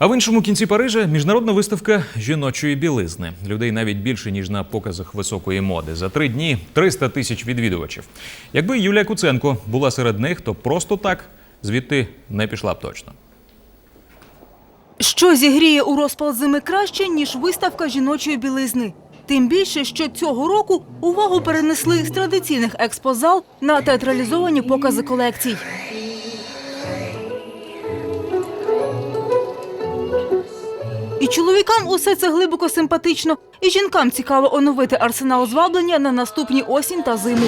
А в іншому кінці Парижа міжнародна виставка жіночої білизни. Людей навіть більше ніж на показах високої моди. За три дні 300 тисяч відвідувачів. Якби Юлія Куценко була серед них, то просто так звідти не пішла б точно. Що зігріє у розпал зими краще, ніж виставка жіночої білизни? Тим більше, що цього року увагу перенесли з традиційних експозал на театралізовані покази колекцій. І чоловікам усе це глибоко симпатично, і жінкам цікаво оновити арсенал зваблення на наступні осінь та зиму.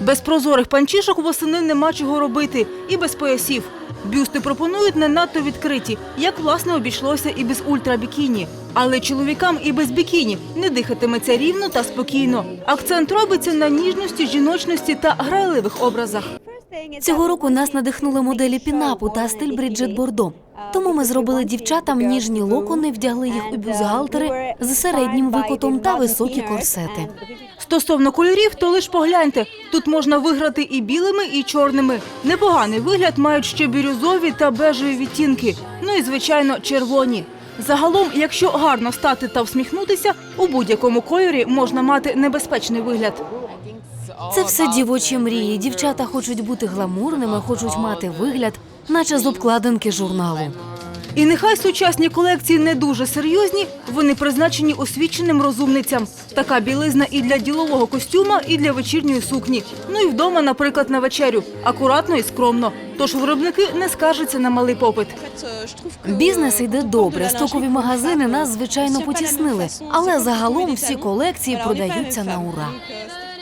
Без прозорих панчішок восени нема чого робити, і без поясів. Бюсти пропонують не надто відкриті, як власне обійшлося і без ультрабікіні. Але чоловікам і без бікіні не дихатиметься рівно та спокійно. Акцент робиться на ніжності, жіночності та грайливих образах. Цього року нас надихнули моделі пінапу та стиль Бріджит Бордо. Тому ми зробили дівчатам ніжні локони, вдягли їх у бюстгальтери з середнім викотом та високі корсети. Стосовно кольорів, то лиш погляньте. Тут можна виграти і білими, і чорними. Непоганий вигляд мають ще бірюзові та бежеві відтінки. Ну і звичайно, червоні. Загалом, якщо гарно стати та всміхнутися, у будь-якому кольорі можна мати небезпечний вигляд. Це все дівочі мрії. Дівчата хочуть бути гламурними, хочуть мати вигляд, наче з обкладинки журналу. І нехай сучасні колекції не дуже серйозні, вони призначені освіченим розумницям. Така білизна і для ділового костюма, і для вечірньої сукні. Ну і вдома, наприклад, на вечерю. Акуратно і скромно. Тож виробники не скаржаться на малий попит. Бізнес йде добре. Стокові магазини нас звичайно потіснили, але загалом всі колекції продаються на ура.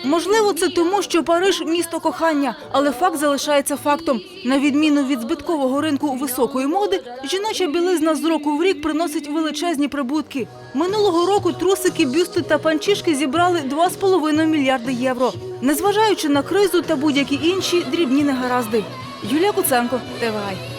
Можливо, це тому, що Париж місто кохання, але факт залишається фактом. На відміну від збиткового ринку високої моди, жіноча білизна з року в рік приносить величезні прибутки. Минулого року трусики, бюсти та панчішки зібрали 2,5 мільярди євро. Незважаючи на кризу та будь-які інші дрібні негаразди. Юлія Куценко, ТВАЙ.